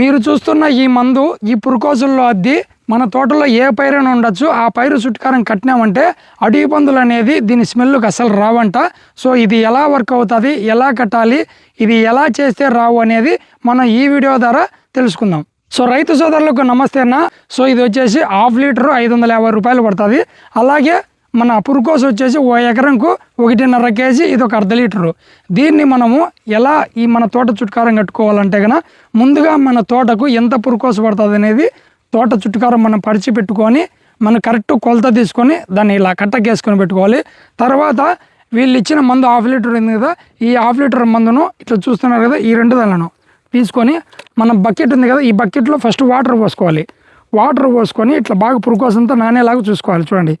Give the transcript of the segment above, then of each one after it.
మీరు చూస్తున్న ఈ మందు ఈ పురుకోసుల్లో అద్ది మన తోటలో ఏ పైరైనా ఉండొచ్చు. ఆ పైరు చుట్టుకారం కట్టినామంటే అడవి పందులు అనేది దీని స్మెల్కి అసలు రావంట. సో ఇది ఎలా వర్క్ అవుతుంది ఎలా కట్టాలి ఇది ఎలా చేస్తే రావు అనేది మనం ఈ వీడియో ద్వారా తెలుసుకుందాం. సో రైతు సోదరులకు నమస్తే అన్న. సో ఇది వచ్చేసి హాఫ్ లీటర్ ఐదు వందల యాభై రూపాయలు పడుతుంది. అలాగే మన పురుకోస్ వచ్చేసి ఓ ఎకరంకు ఒకటిన్నర కేజీ ఇది ఒక అర్ధ లీటరు. దీన్ని మనము ఎలా ఈ మన తోట చుట్టుకారం కట్టుకోవాలంటే కనుక ముందుగా మన తోటకు ఎంత పురుకోస పడుతుంది అనేది తోట చుట్టుకారం మనం పరిచి పెట్టుకొని మనం కరెక్ట్ కొలత తీసుకొని దాన్ని ఇలా కట్టకేసుకొని పెట్టుకోవాలి. తర్వాత వీళ్ళు ఇచ్చిన మందు హాఫ్ లీటర్ ఉంది కదా ఈ హాఫ్ లీటర్ మందును ఇట్లా చూస్తున్నారు కదా ఈ రెండు దానిలను తీసుకొని మన బకెట్ ఉంది కదా ఈ బకెట్లో ఫస్ట్ వాటర్ పోసుకోవాలి. వాటర్ పోసుకొని ఇట్లా బాగా పురుకోసంతా నానేలాగా చూసుకోవాలి. చూడండి.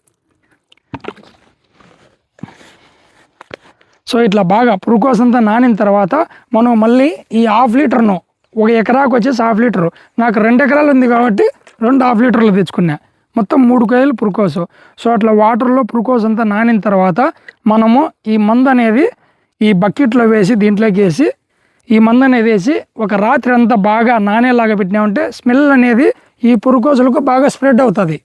సో ఇట్లా బాగా పురుకోసంతా నానిన తర్వాత మనం మళ్ళీ ఈ హాఫ్ లీటర్ను ఒక ఎకరాకు వచ్చేసి హాఫ్ లీటరు. నాకు రెండు ఎకరాలు ఉంది కాబట్టి రెండు హాఫ్ లీటర్లు తెచ్చుకున్నా. మొత్తం మూడు కాయలు పురుకోసు. సో అట్లా వాటర్లో ప్రూకోస్ అంతా నానిన తర్వాత మనము ఈ మందు అనేది ఈ బకెట్లో వేసి దీంట్లోకి వేసి ఈ మందు అనేది వేసి ఒక రాత్రి అంతా బాగా నానేలాగా పెట్టినామంటే స్మెల్ అనేది ఈ పురుకోసులకు బాగా స్ప్రెడ్ అవుతుంది.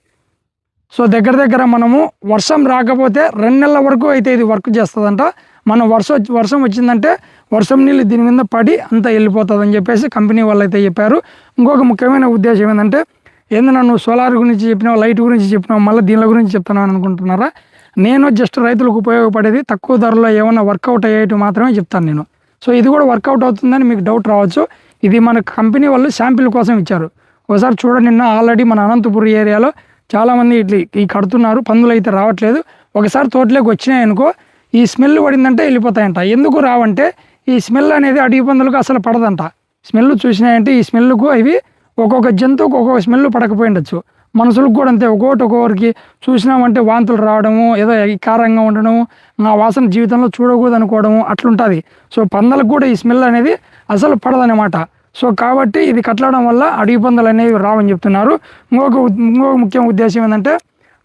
సో దగ్గర దగ్గర మనము వర్షం రాకపోతే రెండు నెలల వరకు అయితే ఇది వర్క్ చేస్తుందంట. మనం వర్షం వచ్చి- వర్షం వచ్చిందంటే వర్షం నీళ్ళు దీని మీద పడి అంతా వెళ్ళిపోతుంది అని చెప్పేసి కంపెనీ వాళ్ళు అయితే చెప్పారు. ఇంకొక ముఖ్యమైన ఉద్దేశం ఏంటంటే ఏందన్నా నువ్వు సోలార్ గురించి చెప్పినావు లైట్ గురించి చెప్పినావు మళ్ళీ దీనిల గురించి చెప్తున్నావు అనుకుంటున్నారా? నేను జస్ట్ రైతులకు ఉపయోగపడేది తక్కువ ధరలో ఏమైనా వర్కౌట్ అయ్యేటి మాత్రమే చెప్తాను నేను. సో ఇది కూడా వర్కౌట్ అవుతుందని మీకు డౌట్ రావచ్చు. ఇది మన కంపెనీ వాళ్ళు శాంపిల్ కోసం ఇచ్చారు. ఒకసారి చూడండి నిన్న ఆల్రెడీ మన అనంతపురం ఏరియాలో చాలామంది ఇట్లా ఈ కడుతున్నారు పందులు అయితే రావట్లేదు. ఒకసారి తోటలోకి వచ్చినాయి అనుకో ఈ స్మెల్ పడిందంటే వెళ్ళిపోతాయంట. ఎందుకు రావంటే ఈ స్మెల్ అనేది అడవి పందులకు అసలు పడదంట. స్మెల్ చూసినాయంటే ఈ స్మెల్కు అవి ఒక్కొక్క జంతువుకు ఒక్కొక్క స్మెల్ పడకపోయి ఉండొచ్చు. మనుషులకు కూడా అంతే. ఒక్కొక్కటి ఒక్కొక్కరికి చూసినామంటే వాంతులు రావడము ఏదో కారంగా ఉండడము నా వాసన జీవితంలో చూడకూడదు అనుకోవడము అట్లుంటుంది. సో పందలకు కూడా ఈ స్మెల్ అనేది అసలు పడదనమాట సో కాబట్టి ఇది కట్టడం వల్ల అడవి పందులు అనేవి రావని చెప్తున్నారు. ఇంకొక ఇంకొక ముఖ్య ఉద్దేశం ఏంటంటే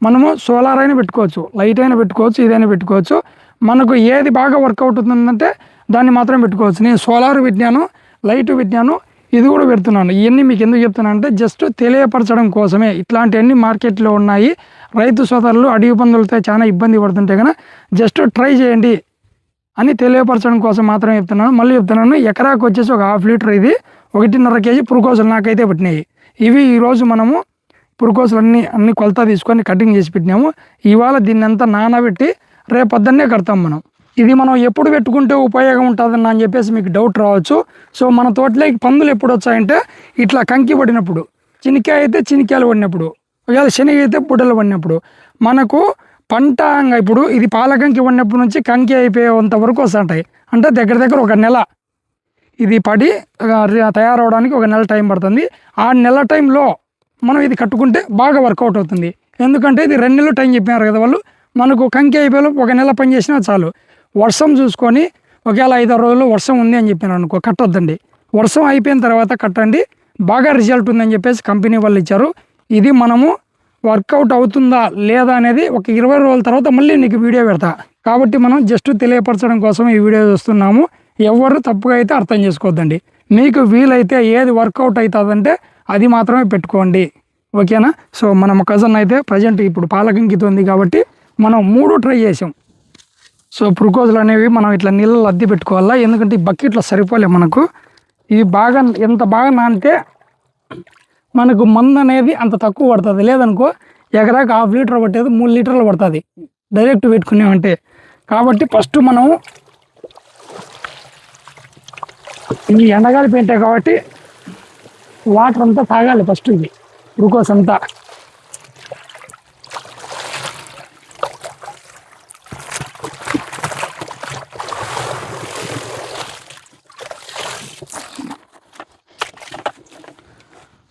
మనము సోలార్ అయినా పెట్టుకోవచ్చు. లైట్ అయినా పెట్టుకోవచ్చు ఇదైనా పెట్టుకోవచ్చు. మనకు ఏది బాగా వర్కౌట్ అవుతుందంటే దాన్ని మాత్రం పెట్టుకోవచ్చు. నేను సోలార్ పెట్టినాను లైట్ పెట్టినాను ఇది కూడా పెడుతున్నాను. ఇవన్నీ మీకు ఎందుకు చెప్తున్నాను అంటే జస్ట్ తెలియపరచడం కోసమే. ఇట్లాంటివన్నీ మార్కెట్లో ఉన్నాయి. రైతు సోదరులు అడవి పందులతో చాలా ఇబ్బంది పడుతుంటే కనుక జస్ట్ ట్రై చేయండి అని తెలియపరచడం కోసం మాత్రమే చెప్తున్నాను. మళ్ళీ చెప్తున్నాను ఎకరాకు వచ్చేసి ఒక హాఫ్ లీటర్ ఇది ఒకటిన్నర కేజీ పురుకోసలు నాకైతే పెట్టినాయి. ఇవి ఈరోజు మనము పురుకోసలు అన్ని అన్ని కొలత తీసుకొని కటింగ్ చేసి పెట్టినాము. ఇవాళ దీన్ని అంతా నానబెట్టి రేపొద్దున్నే కడతాం మనం. ఇది మనం ఎప్పుడు పెట్టుకుంటే ఉపయోగం ఉంటుందని అని చెప్పేసి మీకు డౌట్ రావచ్చు. సో మన తోటలోకి పందులు ఎప్పుడు వచ్చాయంటే ఇట్లా కంకి పడినప్పుడు చినికాయ అయితే చినికాయలు పడినప్పుడు ఒకవేళ శనగ అయితే బుడ్డలు పడినప్పుడు మనకు పంట ఇప్పుడు ఇది పాలకంకి పడినప్పటి నుంచి కంకి అయిపోయేంత వరకు వస్తుంటాయి. అంటే దగ్గర దగ్గర ఒక నెల. ఇది పడి తయారవడానికి ఒక నెల టైం పడుతుంది. ఆ నెల టైంలో మనం ఇది కట్టుకుంటే బాగా వర్కౌట్ అవుతుంది. ఎందుకంటే ఇది రెండు నెలలు టైం చెప్పినారు కదా వాళ్ళు. మనకు కంకి అయిపోయి ఒక నెల పని చేసినా చాలు. వర్షం చూసుకొని ఒకవేళ ఐదారు రోజుల్లో వర్షం ఉంది అని చెప్పినారు అనుకో కట్టొద్దండి. వర్షం అయిపోయిన తర్వాత కట్టండి. బాగా రిజల్ట్ ఉందని చెప్పేసి కంపెనీ వాళ్ళు ఇచ్చారు. ఇది మనము వర్కౌట్ అవుతుందా లేదా అనేది ఒక ఇరవై రోజుల తర్వాత మళ్ళీ నీకు వీడియో పెడతా. కాబట్టి మనం జస్ట్ తెలియపరచడం కోసం ఈ వీడియో చూస్తున్నాము. ఎవరు తప్పుగా అయితే అర్థం చేసుకోవద్దండి. మీకు వీలైతే ఏది వర్కౌట్ అవుతుందంటే అది మాత్రమే పెట్టుకోండి. ఓకేనా? సో మన కజన్ అయితే ప్రజెంట్ ఇప్పుడు పాలకంకితో ఉంది కాబట్టి మనం మూడు ట్రై చేసాం. సో ప్రొకోజల్ అనేవి మనం ఇట్లా నీళ్ళలో అద్దె పెట్టుకోవాలా? ఎందుకంటే ఈ బకెట్లో సరిపోలే మనకు. ఇవి బాగా ఎంత బాగా నానితే మనకు మందు అనేది అంత తక్కువ పడుతుంది. లేదనుకో ఎకరాకి హాఫ్ లీటర్ పట్టేది మూడు లీటర్లు పడుతుంది. డైరెక్ట్ పెట్టుకునేమంటే కాబట్టి ఫస్ట్ మనం ఈ ఎండగాలి పెంటే కాబట్టి వాటర్ అంతా తాగాలి ఫస్ట్ ఇది. గ్లూకోజ్ అంతా.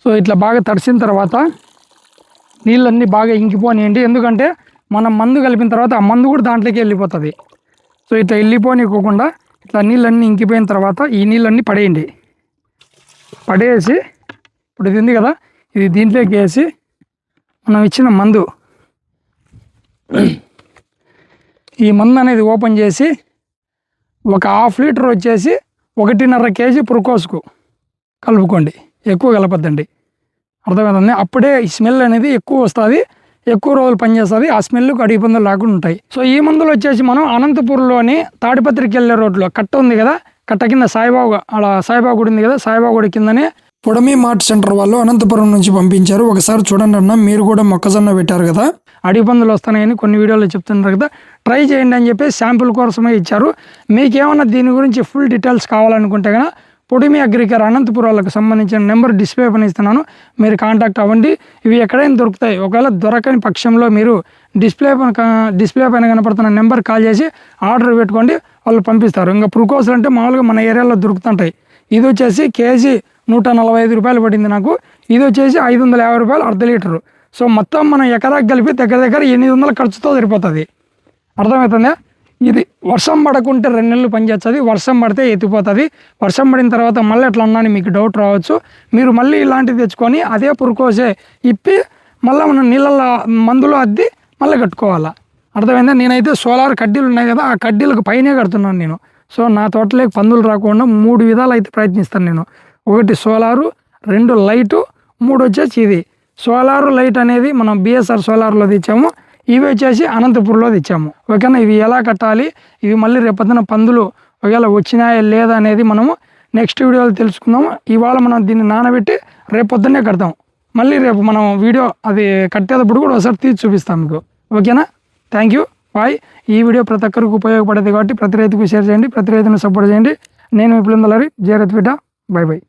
సో ఇట్లా బాగా తడిసిన తర్వాత నీళ్ళన్నీ బాగా ఇంకిపోనియండి. ఎందుకంటే మనం మందు కలిపిన తర్వాత ఆ మందు కూడా దాంట్లోకి వెళ్ళిపోతుంది. సో ఇట్లా వెళ్ళిపోనివ్వకుండా ఇట్లా నీళ్ళన్నీ ఇంకిపోయిన తర్వాత ఈ నీళ్ళన్నీ పడేయండి. పడేసి ఇప్పుడు ఇది ఉంది కదా ఇది దీంట్లోకి వేసి మనం ఇచ్చిన మందు. ఈ మందు అనేది ఓపెన్ చేసి ఒక హాఫ్ లీటర్ వచ్చేసి ఒకటిన్నర కేజీ పురుకోసుకు కలుపుకోండి. ఎక్కువ కలపద్దండి. అర్థమవుతుంది అప్పుడే ఈ స్మెల్ అనేది ఎక్కువ వస్తుంది ఎక్కువ రోజులు పనిచేస్తుంది ఆ స్మెల్కి అడిగి పందులు రాకుండా ఉంటాయి. సో ఈ మందులు వచ్చేసి మనం అనంతపూర్లోని తాడిపత్రికి వెళ్ళే రోడ్లో కట్ట ఉంది కదా కట్ట కింద సాయిబాబా అలా సాయిబాబు గుడి ఉంది కదా సాయిబాబు గుడి కిందనే పొడమి మార్ట్ సెంటర్ వాళ్ళు అనంతపురం నుంచి పంపించారు. ఒకసారి చూడండి అన్న మీరు కూడా మొక్కజొన్న పెట్టారు కదా. అడిగి పందులు వస్తున్నాయని కొన్ని వీడియోలో చెప్తున్నారు కదా. ట్రై చేయండి అని చెప్పి శాంపుల్ కోసమే ఇచ్చారు. మీకేమన్నా దీని గురించి ఫుల్ డీటెయిల్స్ కావాలనుకుంటే కనుక పొడిమి అగ్రికర్ అనంతపురం వాళ్ళకి సంబంధించిన నెంబర్ డిస్ప్లే పని ఇస్తున్నాను. మీరు కాంటాక్ట్ అవ్వండి. ఇవి ఎక్కడైనా దొరుకుతాయి. ఒకవేళ దొరకని పక్షంలో మీరు డిస్ప్లే పైన డిస్ప్లే పైన కనపడుతున్న నెంబర్ కాల్ చేసి ఆర్డర్ పెట్టుకోండి. వాళ్ళు పంపిస్తారు. ఇంకా పురుకోసలు అంటే మామూలుగా మన ఏరియాలో దొరుకుతుంటాయి. ఇది వచ్చేసి కేజీ నూట నలభై ఐదు రూపాయలు పడింది నాకు. ఇది వచ్చేసి ఐదు వందల యాభై రూపాయలు అర్ధ లీటరు. సో మొత్తం మనం ఎకరాకి కలిపి దగ్గర దగ్గర ఎనిమిది వందల ఖర్చుతో సరిపోతుంది. అర్థమవుతుందా? ఇది వర్షం పడకుంటే రెండు నెలలు పనిచేస్తుంది వర్షం పడితే ఎత్తిపోతుంది. వర్షం పడిన తర్వాత మళ్ళీ ఎట్లా ఉన్నా అని మీకు డౌట్ రావచ్చు. మీరు మళ్ళీ ఇలాంటివి తెచ్చుకొని అదే పురుకోసే ఇప్పి మళ్ళీ మనం నీళ్ళల్లో మందులో అద్ది మళ్ళీ కట్టుకోవాలా. అర్థమైందా? నేనైతే సోలార్ కడ్డీలు ఉన్నాయి కదా ఆ కడ్డీలకు పైనే కడుతున్నాను నేను. సో నా తోటలోకి పందులు రాకుండా మూడు విధాలు అయితే ప్రయత్నిస్తాను నేను. ఒకటి సోలారు రెండు లైటు మూడు వచ్చేసి ఇది. సోలార్ లైట్ అనేది మనం బిఎస్ఆర్ సోలార్లో తెచ్చాము. ఇవి వచ్చేసి అనంతపూర్లో తెచ్చాము. ఓకేనా ఇవి ఎలా కట్టాలి? ఇవి మళ్ళీ రేపొద్దున పందులు ఒకవేళ వచ్చినాయా లేదా అనేది మనము నెక్స్ట్ వీడియోలో తెలుసుకుందాము. ఇవాళ మనం దీన్ని నానబెట్టి రేపొద్దున్నే కడతాం. మళ్ళీ రేపు మనం వీడియో అది కట్టేటప్పుడు కూడా ఒకసారి తీసి చూపిస్తాం మీకు. ఓకేనా థ్యాంక్ యూ బాయ్. ఈ వీడియో ప్రతి ఒక్కరికి ఉపయోగపడేది కాబట్టి ప్రతి రైతుకు షేర్ చేయండి ప్రతి రైతును సపోర్ట్ చేయండి. నేను మీ పిల్లలరి జయరత్ బిడ్డ బాయ్ బాయ్